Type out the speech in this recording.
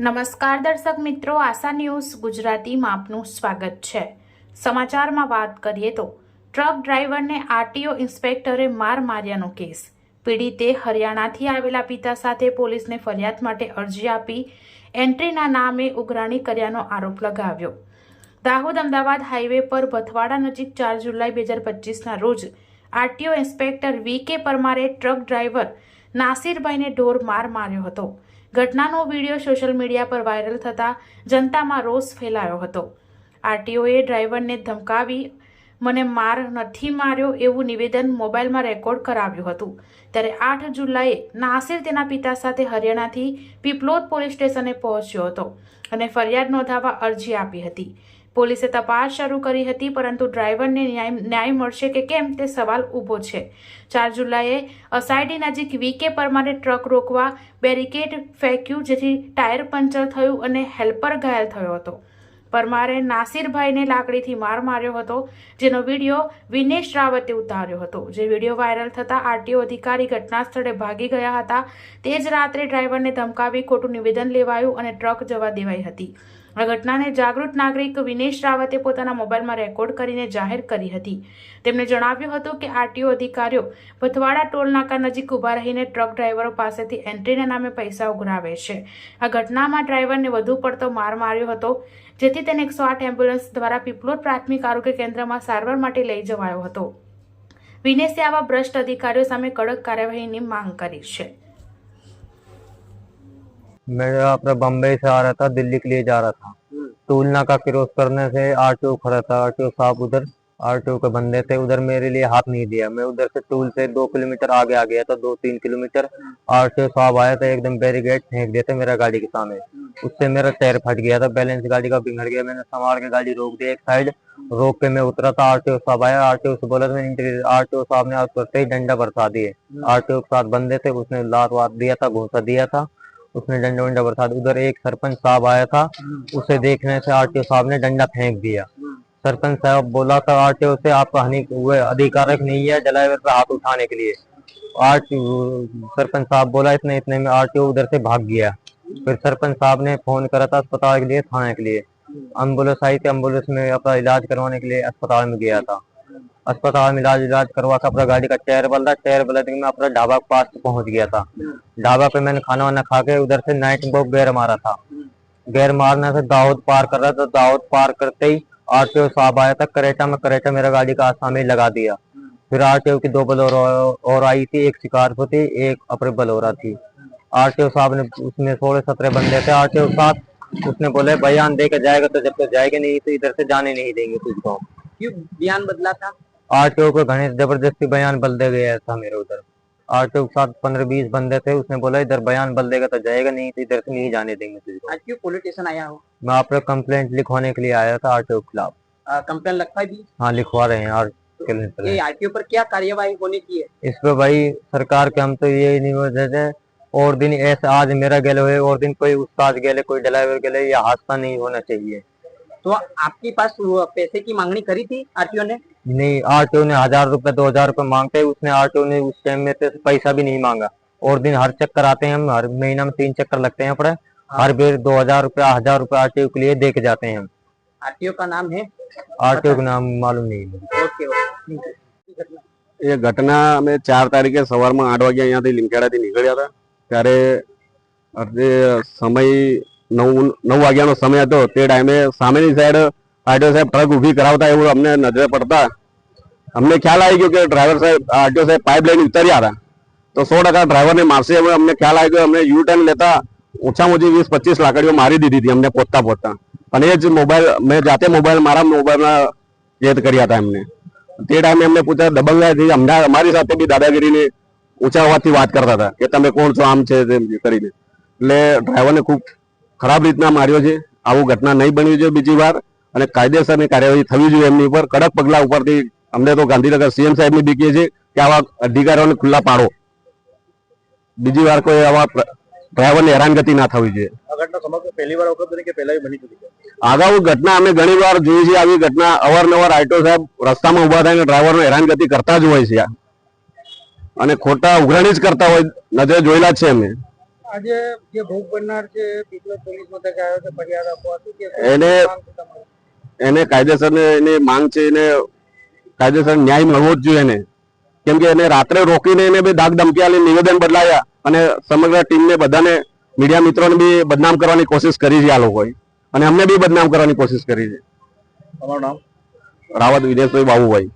નમસ્કાર દર્શક મિત્રો, આશા ન્યૂઝ ગુજરાતીમાં આપનું સ્વાગત છે. સમાચારમાં વાત કરીએ તો, ટ્રક ડ્રાઈવરને આરટીઓ ઇન્સ્પેક્ટરે માર માર્યાનો કેસ. પીડિતે હરિયાણાથી આવેલા પિતા સાથે પોલીસને ફરિયાદ માટે અરજી આપી, એન્ટ્રીના નામે ઉઘરાણી કર્યાનો આરોપ લગાવ્યો. દાહોદ અમદાવાદ હાઈવે પર ભથવાડા નજીક ચાર જુલાઈ બે હજાર પચીસના રોજ આરટીઓ ઇન્સ્પેક્ટર વી કે પરમારે ટ્રક ડ્રાઈવર નાસિરભાઈને ઢોર માર માર્યો હતો. ઘટનાનો વીડિયો સોશિયલ મીડિયા પર વાયરલ થતાં જનતામાં રોષ ફેલાયો હતો. આરટીઓએ ડ્રાઈવરને ધમકાવી મને માર નથી માર્યો એવું નિવેદન મોબાઈલમાં રેકોર્ડ કરાવ્યું હતું. ત્યારે આઠ જુલાઈએ નાસિર તેના પિતા સાથે હરિયાણાથી પીપલોદ પોલીસ સ્ટેશને પહોંચ્યો હતો અને ફરિયાદ નોંધાવવા અરજી આપી હતી. પોલીસે તપાસ શરૂ કરી હતી, પરંતુ ડ્રાઈવરને ન્યાય ન્યાય મળશે કે કેમ તે સવાલ ઊભો છે. ચાર જુલાઈએ અસાયડી નજીક વીકે પરમારે ટ્રક રોકવા બેરિકેડ ફેંક્યું, જેથી ટાયર પંચર થયું અને હેલ્પર ઘાયલ થયો હતો. પરમારે નાસિરભાઈને લાકડીથી માર માર્યો હતો, જેનો વીડિયો વિનેશ રાવતે ઉતાર્યો હતો. જે વીડિયો વાયરલ થતાં આરટીઓ અધિકારી ઘટના સ્થળે ભાગી ગયા હતા. તે જ રાત્રે ડ્રાઈવરને ધમકાવી ખોટું નિવેદન લેવાયું અને ટ્રક જવા દેવાઈ હતી. આ ઘટનાને જાગૃત નાગરિક વિનેશ રાવતે પોતાના મોબાઈલમાં રેકોર્ડ કરીને જાહેર કરી હતી. તેમણે જણાવ્યું હતું કે આરટીઓ અધિકારીઓ ભથવાડા ટોલનાકા નજીક ઊભા રહીને ટ્રક ડ્રાઈવરો પાસેથી એન્ટ્રીના નામે પૈસા ઉઘરાવે છે. આ ઘટનામાં ડ્રાઈવરને વધુ પડતો માર માર્યો હતો, જેથી તેને એકસો આઠ એમ્બ્યુલન્સ દ્વારા પીપલોદ પ્રાથમિક આરોગ્ય કેન્દ્રમાં સારવાર માટે લઈ જવાયો હતો. વિનેશે આવા ભ્રષ્ટ અધિકારીઓ સામે કડક કાર્યવાહીની માંગ કરી છે. मैं अपना बम्बई से आ रहा था दिल्ली के लिए जा रहा था। टूल नाका क्रॉस करने से आर टी ओ खड़ा था आर टी ओ साहब उधर आर टी ओ के बंदे थे उधर मेरे लिए हाथ नहीं दिया। मैं उधर से टूल से दो किलोमीटर आगे आ गया था दो तीन किलोमीटर। आर टी ओ साहब आया था एकदम बैरिकेड फेंक दिया था मेरा गाड़ी के सामने। उससे मेरा टायर फट गया था बैलेंस गाड़ी का बिगड़ गया मैंने संभाल के गाड़ी रोक दी एक साइड रोक के मैं उतरा था आरटीओ साहब आया आरटीओ से बोला था आरटीओ साहब ने आप करते ही डंडा बरसा दिए। आरटीओ के साथ बंदे थे उसने लात वात दिया था घूसा दिया था उसने डंडा वंडा बरसा दिया। उधर एक सरपंच साहब आया था उसे देखने से आरटीओ साहब ने डंडा फेंक दिया। सरपंच साहब बोला था आरटीओ से आपका हानि हुए अधिकारक नहीं है ड्राइवर पे हाथ उठाने के लिए। आरटीओ सरपंच साहब बोला इतने इतने में आरटीओ उधर से भाग गया। फिर सरपंच साहब ने फ़ोन करा था अस्पताल के लिए थाने के लिए। एंबुलेंस आई थी एंबुलेंस में अपना इलाज करवाने के लिए अस्पताल में गया था। अस्पताल में इलाज इलाज करवा कर अपना गाड़ी का टायर बदला टायर बदला के मैं अपना ढाबा के पास पहुँच गया था। ढाबा पे मैंने खाना वाना खा के उधर से नाइट वो गैर मारा था। गैर मारने से दाऊद पार कर रहा था दाऊद पार करते ही आरटीओ साहब आया था करेटा में करेटा मेरा गाड़ी का आसामी लगा दिया। फिर आरटीओ की दो बलोरा और आई थी एक शिकारपुर थी एक अपने बलोरा थी। आरटीओ साहब ने उसमें सोलह सत्रह बंदे थे। आरटीओ साहब उसने बोले बयान दे के जाएगा तो जब तक जाएगा नहीं तो इधर से जाने नहीं देंगे तुझको। क्यों बयान बदला था? आरटीओ को घने ज़बरदस्ती बयान बल दे गया था मेरे उधर। आरटीओ के साथ पंद्रह बीस बंदे थे उसने बोला इधर बयान बल देगा तो जाएगा नहीं तो इधर से नहीं जाने देंगे आज क्यों पुलिस स्टेशन आया हो? मैं आप पे कंप्लेंट लिखवाने के लिए आया था आरटीओ के खिलाफ। कंप्लेन लगता भी हाँ लिखवा रहे हैं और ये आरटीओ पर क्या कार्यवाही होने की है? इस पर भाई सरकार के हम तो ये निवेदन है और दिन ऐसे आज मेरा गेले हुए और दिन कोई उस्ताद गेले कोई ड्राइवर गेले ये हादसा नहीं होना चाहिए। तो आपके पास वो पैसे की मांगनी करी थी आरटीओ ने नहीं आरटीओ ने हजार रुपए दो हजार रुपए मांगते हैं उसने आरटीओ ने उस टाइम में तो पैसा भी नहीं मांगा और दिन हर चक्कर आते हैं हम हर महीना में तीन चक्कर लगते हैं अपने हर बेर दो हजार रुपया हजार रुपया आरटीओ के लिए दे के जाते हैं हम आरटीओ का नाम है आरटीओ का नाम मालूम नहीं है ओके ओके એ ઘટના અમે ચાર તારીખે સવારમાં આઠ વાગે અહીંયાથી લીમખેડાથી નીકળ્યા હતા ત્યારે અડધે સમય નવ નવ વાગ્યાનો સમય હતો. તે ટાઈમે સામેની સાઈડ આરટીઓ સાહેબ ટ્રક ઊભી કરાવતા એવું અમને નજરે પડતા. અમને ખ્યાલ આવી ગયો કે ડ્રાઈવર સાહેબ, આરટીઓ સાહેબ પાઇપ લઈને ઉતર્યા હતા. તો સો ટકા ડ્રાઈવરને મારશે એવું અમને ખ્યાલ આવી ગયો. અમને યુ ટર્ન લેતા ઓછામાં ઓછી વીસ, પચીસ લાકડીઓ મારી દીધી હતી અમને પહોંચતા પહોંચતા અને એ જ મોબાઈલ મેં જાતે મોબાઈલ મારા મોબાઈલમાં કેદ કર્યા હતા એમને. તે ટાઈમે એમને પૂછ્યા દબંગાથી અમદાવાદ, અમારી સાથે બી દાદાગીરીની ઊંચા અવાજથી વાત કરતા હતા કે તમે કોણ છો, આમ છે તેમ કરીને. એટલે ડ્રાઈવરને ખૂબ ખરાબ રીતના માર્યો છે. આવું ઘટના નહીં બની જોઈએ બીજી વાર અને કાયદેસરની કાર્યવાહી થવી જોઈએ એમની ઉપર. કડક પગલા ઉપરથી અમને તો ગાંધીનગર સીએમ સાહેબની બીકીએ છે કે આવા અધિકારીઓને ખુલ્લા પાડો. બીજી વાર કોઈ આવા ડ્રાઈવરને હેરાનગતિ ના થવી જોઈએ. અગાઉ ઘટના અમે ઘણી વાર જોઈ છે. આવી ઘટના અવારનવાર આઈટો સાહેબ રસ્તામાં ઊભા થઈને ડ્રાઈવરને હેરાનગતિ કરતા જ હોય છે. અને ખોટા ઉઘરાણી જ કરતા હોય નજરે જોયેલા જ છે અમે. આજે જે ભોગ બનનાર છે પીપલોદ પોલીસ મથકે આવ્યો છે ફરિયાદ આપવા શું કે એને- એને કાયદેસર એની માંગ છે એને કાયદેસર ન્યાય મળવો જ જોઈએ એને. કેમ કે એને રાત્રે રોકીને એને બી દાગ ધમકી આલી નિવેદન બદલાયા અને સમગ્ર ટીમને બધાને મીડિયા મિત્રોને બી બદનામ કરવાની કોશિશ કરી છે આ લોકોએ. અને અમને બી બદનામ કરવાની કોશિશ કરી છે. તમારું નામ? રાવત વિદેશભાઈ બાબુભાઈ.